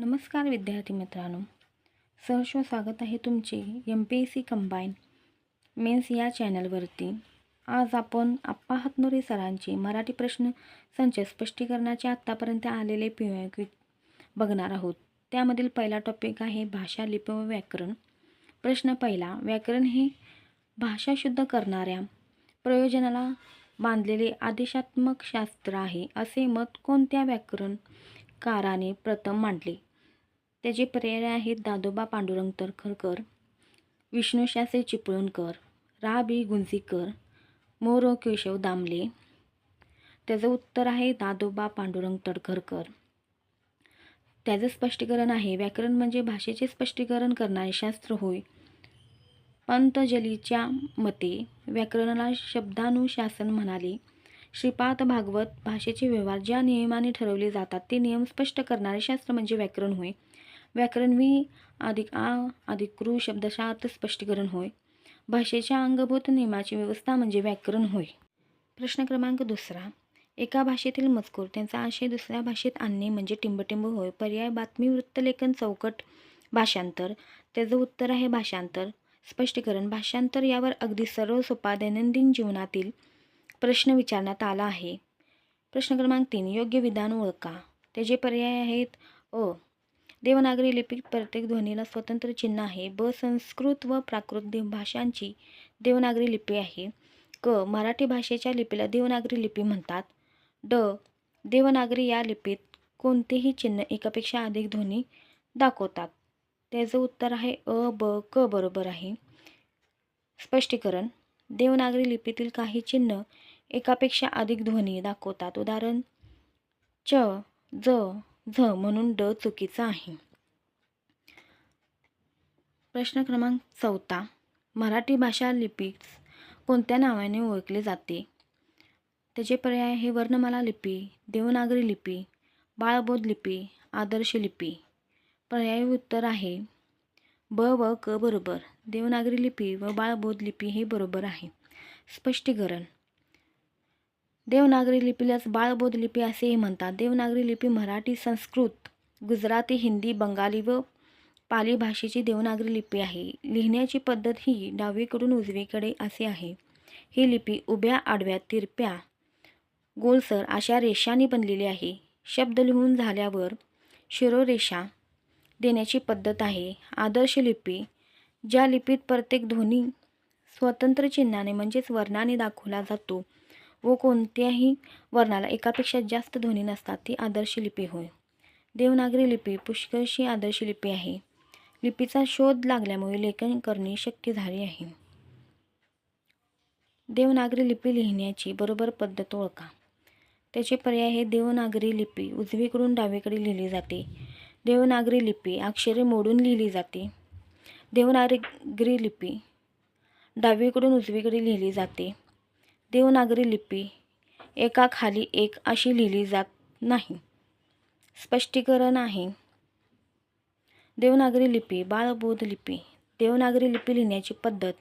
नमस्कार विद्यार्थी मित्रांनो. सहर्ष स्वागत आहे तुमचे M P S C combine mains या चॅनलवरती. आज आपण आप्पा हातनोरे सरांचे मराठी प्रश्न संच स्पष्टीकरणाचे आत्तापर्यंत आलेले पी क्विक बघणार आहोत. त्यामधील पहिला टॉपिक आहे भाषा लिपी व व्याकरण. प्रश्न पहिला व्याकरण हे भाषा शुद्ध करणाऱ्या प्रयोजनाला बांधलेले आदेशात्मक शास्त्र आहे असे मत कोणत्या व्याकरणकाराने प्रथम मांडले? त्याचे पर्याय आहेत दादोबा पांडुरंग तरखरकर विष्णू शासे चिपळूणकर रा बी गुंजीकर मोरो केशव दामले. त्याचं उत्तर आहे दादोबा पांडुरंग तडखरकर त्याचं स्पष्टीकरण आहे व्याकरण म्हणजे भाषेचे स्पष्टीकरण करणारे शास्त्र होय. पंतजलीच्या मते व्याकरणाला शब्दानुशासन म्हणाले. श्रीपाद भागवत भाषेचे व्यवहार ज्या नियमाने ठरवले जातात ते नियम स्पष्ट करणारे शास्त्र म्हणजे व्याकरण होय. व्याकरण वी अधिक आ अधिक कृ शब्दशः अर्थ स्पष्टीकरण होय. भाषेच्या अंगभूत नियमाची व्यवस्था म्हणजे व्याकरण होय. प्रश्न क्रमांक दुसरा. एका भाषेतील मजकूर त्यांचा आशय दुसऱ्या भाषेत आणणे म्हणजे टिंबटिंब होय. पर्याय बातमी वृत्तलेखन चौकट भाषांतर. त्याचं उत्तर आहे भाषांतर. स्पष्टीकरण भाषांतर यावर अगदी सरळ सोपा दैनंदिन जीवनातील प्रश्न विचारण्यात आला आहे. प्रश्न क्रमांक तीन. योग्य विधान ओळखा. त्याचे पर्याय आहेत अ देवनागरी लिपीत प्रत्येक ध्वनीला स्वतंत्र चिन्ह आहे. ब संस्कृत व प्राकृत देव भाषांची देवनागरी लिपी आहे. क मराठी भाषेच्या लिपीला देवनागरी लिपी म्हणतात. ड देवनागरी या लिपीत कोणतेही चिन्ह एकापेक्षा अधिक ध्वनी दाखवतात. त्याचं उत्तर आहे अ ब क बरोबर आहे. स्पष्टीकरण. देवनागरी लिपीतील काही चिन्ह एकापेक्षा अधिक ध्वनी दाखवतात. उदाहरण च ज झ म्हणून ड चुकीचा आहे. प्रश्न क्रमांक चौथा. मराठी भाषा लिपीच कोणत्या नावाने ओळखले जाते? त्याचे पर्याय हे वर्णमाला लिपी देवनागरी लिपी बाळबोध लिपी आदर्श लिपी. पर्यायी उत्तर आहे. ब व क बरोबर. देवनागरी लिपी व बाळबोध लिपी हे बरोबर आहे. स्पष्टीकरण. देवनागरी लिपीलाच बाळबोध लिपी असेही म्हणतात. देवनागरी लिपी मराठी संस्कृत गुजराती हिंदी बंगाली व पाली भाषेची देवनागरी लिपी आहे. लिहिण्याची पद्धत ही डावीकडून उजवीकडे असे आहे. ही लिपी उभ्या आडव्या तिरप्या गोलसर अशा रेषांनी बनलेली आहे. शब्द लिहून झाल्यावर शिरोरेषा देण्याची पद्धत आहे. आदर्श लिपी ज्या लिपीत प्रत्येक ध्वनी स्वतंत्र चिन्हाने म्हणजेच वर्णाने दाखवला जातो व कोणत्याही वर्णाला एकापेक्षा जास्त ध्वनी नसतात ती आदर्श लिपी होय. देवनागरी लिपी पुष्कळशी आदर्श लिपी आहे. लिपीचा शोध लागल्यामुळे लेखन करणे शक्य झाले आहे. देवनागरी लिपी लिहिण्याची बरोबर पद्धत ओळखा. त्याचे पर्याय हे देवनागरी लिपी उजवीकडून डावीकडे लिहिली जाते. देवनागरी लिपी अक्षरे मोडून लिहिली जाते. देवनागरी लिपी डावीकडून उजवीकडे लिहिली जाते. देवनागरी लिपी एकाखाली एक अशी लिहिली जात नाही. स्पष्टीकरण आहे. देवनागरी लिपी बाळबोध लिपी. देवनागरी लिपी लिहिण्याची पद्धत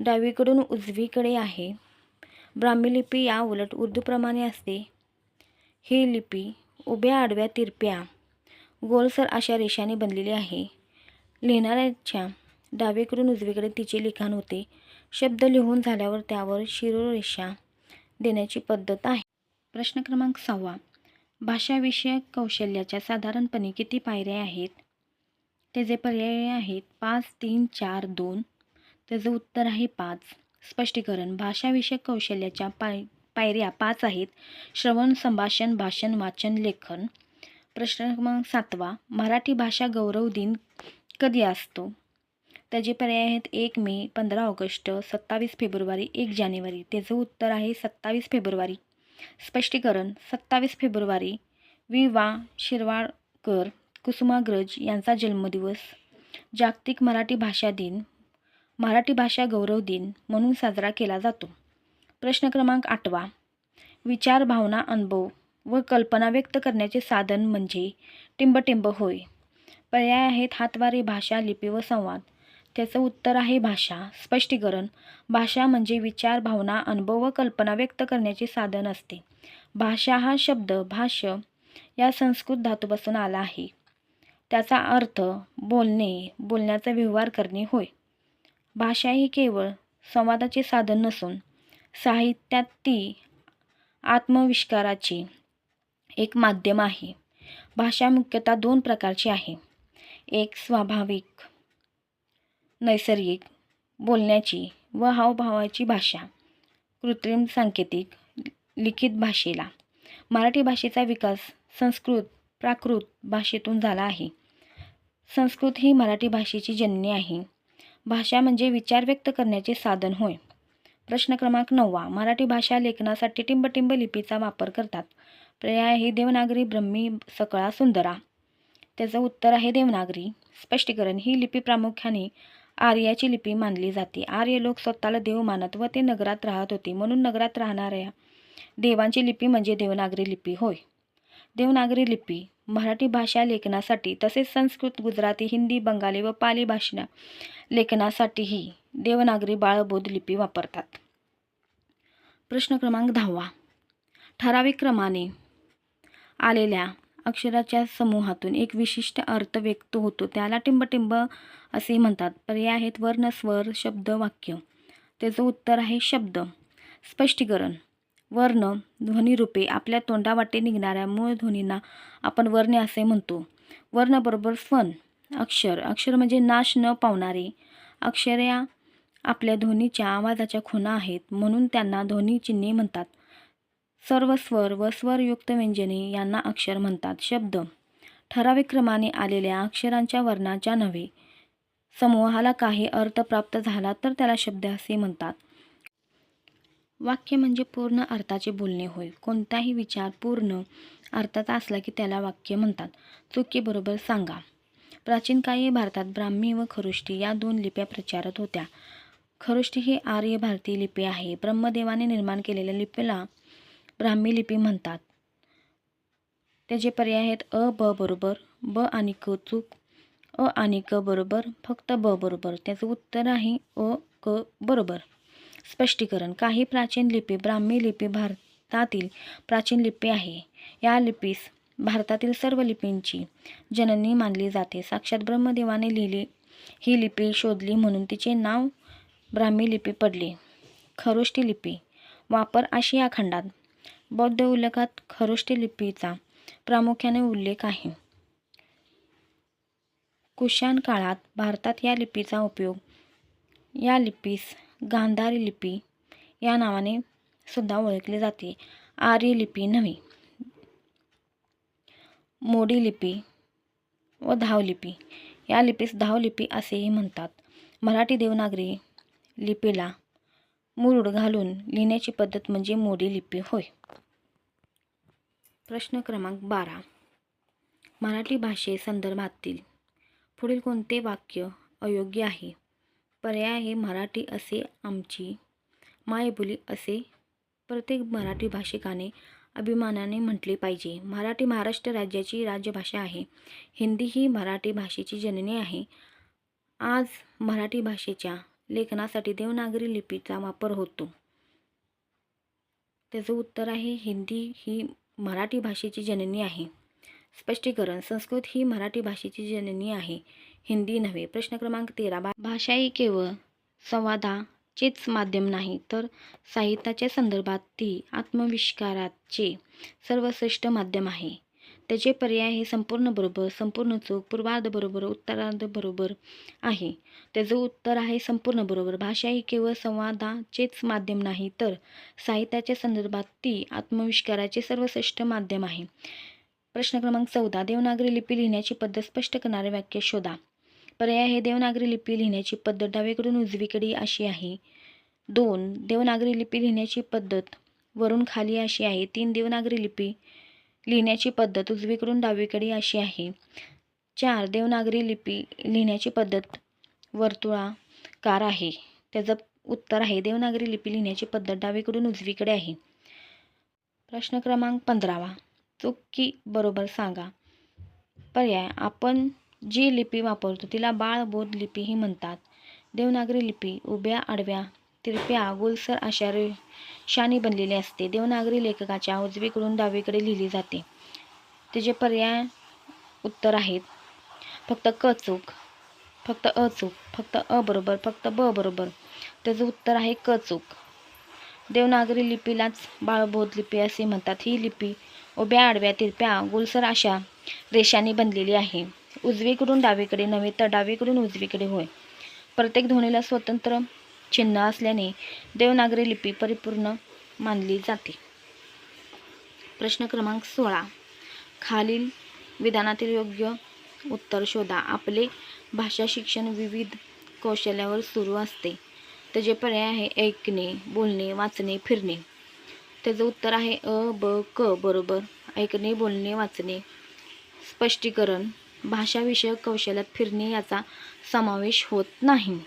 डावीकडून उजवीकडे आहे. ब्राह्मी लिपी या उलट उर्दूप्रमाणे असते. ही लिपी उभ्या आडव्या तिरप्या गोलसर अशा रेषाने बनलेली आहे. लिहिणाऱ्याच्या डावीकडून उजवीकडे तिचे लिखाण होते. शब्द लिहून झाल्यावर त्यावर शिरोरेषा देण्याची पद्धत आहे. प्रश्न क्रमांक सहावा. भाषाविषयक कौशल्याच्या साधारणपणे किती पायऱ्या आहेत? त्याचे पर्याय आहेत पाच तीन चार दोन. त्याचं उत्तर आहे पाच. स्पष्टीकरण. भाषाविषयक कौशल्याच्या पाय पायऱ्या पाच आहेत. श्रवण संभाषण भाषण वाचन लेखन. प्रश्न क्रमांक सातवा. मराठी भाषा गौरव दिन कधी असतो? त्याचे पर्याय आहेत एक मे पंधरा ऑगस्ट सत्तावीस फेब्रुवारी एक जानेवारी. त्याचं उत्तर आहे सत्तावीस फेब्रुवारी. स्पष्टीकरण सत्तावीस फेब्रुवारी. वि. वा. शिरवाडकर कुसुमाग्रज यांचा जन्मदिवस. जागतिक मराठी भाषा दिन. मराठी भाषा गौरव दिन म्हणून साजरा केला जातो. प्रश्न क्रमांक आठवा. विचार भावना अनुभव व कल्पना व्यक्त करण्याचे साधन म्हणजे टिंबटिंब होय. पर्याय आहेत हातवारे भाषा लिपी व संवाद. त्याचं उत्तर आहे भाषा. स्पष्टीकरण. भाषा म्हणजे विचार भावना अनुभव व कल्पना व्यक्त करण्याचे साधन असते. भाषा हा शब्द भाष्य या संस्कृत धातूपासून आला आहे. त्याचा अर्थ बोलणे बोलण्याचा व्यवहार करणे होय. भाषा ही केवळ संवादाचे साधन नसून साहित्यात ती आत्मविष्काराचे एक माध्यम आहे. भाषा मुख्यतः दोन प्रकारची आहे. एक स्वाभाविक नैसर्गिक बोलण्याची व हावभावाची भाषा. कृत्रिम सांकेतिक लिखित भाषेला. मराठी भाषेचा विकास संस्कृत प्राकृत भाषेतून झाला आहे. संस्कृत ही मराठी भाषेची जननी आहे. भाषा म्हणजे विचार व्यक्त करण्याचे साधन होय. प्रश्न क्रमांक नववा. मराठी भाषा लेखनासाठी टिंबटिंब लिपीचा वापर करतात. पर्याय हे देवनागरी ब्रह्मी सकळा सुंदरा. त्याचं उत्तर आहे देवनागरी. स्पष्टीकरण ही लिपी प्रामुख्याने आर्याची लिपी मानली जाते. आर्य लोक स्वतःला देव मानत व ते नगरात राहत होते. म्हणून नगरात राहणाऱ्या देवांची लिपी म्हणजे देवनागरी लिपी. होय. देवनागरी लिपी. मराठी भाषा लेखनासाठी तसेच संस्कृत गुजराती हिंदी बंगाली व पाली भाषा लेखनासाठीही देवनागरी बाळबोध लिपी वापरतात. प्रश्न क्रमांक दहावा. ठराविक क्रमाने आलेल्या अक्षराच्या समूहातून एक विशिष्ट अर्थ व्यक्त होतो. त्याला टिंबटिंब असे म्हणतात. पर्याय आहेत वर्ण स्वर शब्द वाक्य. त्याचं उत्तर आहे शब्द. स्पष्टीकरण. वर्ण ध्वनिरूपे आपल्या तोंडावाटे निघणाऱ्या मूळ ध्वनींना आपण वर्ण असे म्हणतो. वर्णबरोबर स्वन अक्षर. अक्षर म्हणजे नाश न पावणारे अक्षऱ्या आपल्या ध्वनीच्या आवाजाच्या खुणा आहेत. म्हणून त्यांना ध्वनी चिन्हे म्हणतात. सर्व स्वर व स्वरयुक्त व्यंजने यांना अक्षर म्हणतात. शब्द. ठराविक क्रमाने आलेल्या अक्षरांच्या वर्णाच्या नव्हे. समूहाला काही अर्थ प्राप्त झाला तर त्याला शब्द असे म्हणतात. वाक्य म्हणजे पूर्ण अर्थाचे बोलणे होईल कोणताही विचार पूर्ण अर्थाचा असला की त्याला वाक्य म्हणतात. चुकीबरोबर सांगा. प्राचीन काळी भारतात ब्राह्मी व खरुष्टी या दोन लिप्या प्रचारत होत्या. खरुष्टी ही आर्य भारतीय लिपी आहे. ब्रह्मदेवाने निर्माण केलेल्या लिपीला ब्राह्मी लिपी म्हणतात. त्याचे पर्याय आहेत अ ब बरोबर ब आणि क चूक अ आणि क बरोबर फक्त ब बरोबर त्याचं उत्तर आहे अ क बरोबर. स्पष्टीकरण काही प्राचीन लिपी ब्राह्मी लिपी भारतातील प्राचीन लिपी आहे. या लिपीस भारतातील सर्व लिपींची जननी मानली जाते. साक्षात ब्रह्मदेवाने लिहिली ही लिपी शोधली म्हणून तिचे नाव ब्राह्मी लिपी पडले. खरोष्टी लिपी वापर आशिया खंडात बौद्ध उल्लेखात खरोष्टी लिपीचा प्रामुख्याने उल्लेख आहे. कुशाण काळात भारतात या लिपीचा उपयोग या लिपीस गांधारी लिपी या नावाने सुद्धा ओळखले जाते. आर्य लिपी नव्हे मोडी लिपी व धावलिपी या लिपीस धावलिपी असेही म्हणतात. मराठी देवनागरी लिपीला मुरुड घालून लिहिण्याची पद्धत म्हणजे मोडी लिपी होय. प्रश्न क्रमांक बारा. मराठी भाषे संदर्भातील पुढील कोणते वाक्य अयोग्य आहे? पर्याय हे मराठी असे आमची मायबोली असे प्रत्येक मराठी भाषिकाने अभिमानाने म्हटले पाहिजे. मराठी महाराष्ट्र राज्याची राजभाषा आहे. हिंदी ही मराठी भाषेची जननी आहे. आज मराठी भाषेच्या लेखनासाठी देवनागरी लिपीचा वापर होतो. त्याचं उत्तर आहे हिंदी ही मराठी भाषेची जननी आहे. स्पष्टीकरण संस्कृत ही मराठी भाषेची जननी आहे. हिंदी नव्हे प्रश्न क्रमांक तेरा. भा भाषा ही केवळ संवादाचेच माध्यम नाही तर साहित्याच्या संदर्भात ती आत्मविष्काराचे सर्वश्रेष्ठ माध्यम आहे. त्याचे पर्याय हे संपूर्ण बरोबर संपूर्ण चूक पूर्वार्ध बरोबर उत्तरार्ध बरोबर आहे. त्याचं उत्तर आहे संपूर्ण बरोबर. भाषा ही केवळ संवादाचेच माध्यम नाही तर साहित्याच्या संदर्भात ती आत्मविष्काराचे सर्वश्रेष्ठ माध्यम आहे. प्रश्न क्रमांक चौदा देवनागरी लिपी लिहिण्याची पद्धत स्पष्ट करणारे वाक्य शोधा. पर्याय हे देवनागरी लिपी लिहिण्याची पद्धत डावीकडून उजवीकडे अशी आहे. दोन देवनागरी लिपी लिहिण्याची पद्धत वरून खाली अशी आहे. तीन देवनागरी लिपी लिहिण्याची पद्धत उजवीकडून डावीकडे अशी आहे. चार देवनागरी लिपी लिहिण्याची पद्धत वर्तुळाकार आहे. त्याचं उत्तर आहे देवनागरी लिपी लिहिण्याची पद्धत डावीकडून उजवीकडे आहे. प्रश्न क्रमांक पंधरावा. चुकी बरोबर सांगा. पर्याय आपण जी लिपी वापरतो तिला बाळबोध लिपीही म्हणतात. देवनागरी लिपी उभ्या आडव्या तिरप्या गोलसर अशा रेषांनी बनलेली असते. देवनागरी लेखकाच्या उजवीकडून डावीकडे लिहिली जाते. तिचे पर्याय उत्तर आहेत. फक्त क चूक फक्त अ चूक फक्त अ बरोबर फक्त ब बरोबर. त्याचं उत्तर आहे क चूक. देवनागरी लिपीलाच बाळबोध लिपी असे म्हणतात. ही लिपी उभ्या आडव्या तिरप्या गुलसर अशा रेषांनी बनलेली आहे. उजवीकडून डावीकडे नव्हे तर डावीकडून उजवीकडे होय. प्रत्येक ध्वनीला स्वतंत्र चिन्ह असल्याने देवनागरी लिपी परिपूर्ण मानली जाते. प्रश्न क्रमांक सोळा. खालील विधानातील योग्य उत्तर शोधा. आपले भाषा शिक्षण विविध कौशल्यावर सुरू असते. त्याचे पर्याय आहे ऐकणे बोलणे वाचणे फिरणे. त्याचं उत्तर आहे अ ब क बरोबर. ऐकणे बोलणे वाचणे. स्पष्टीकरण. भाषाविषयक कौशल्यात फिरणे याचा समावेश होत नाही.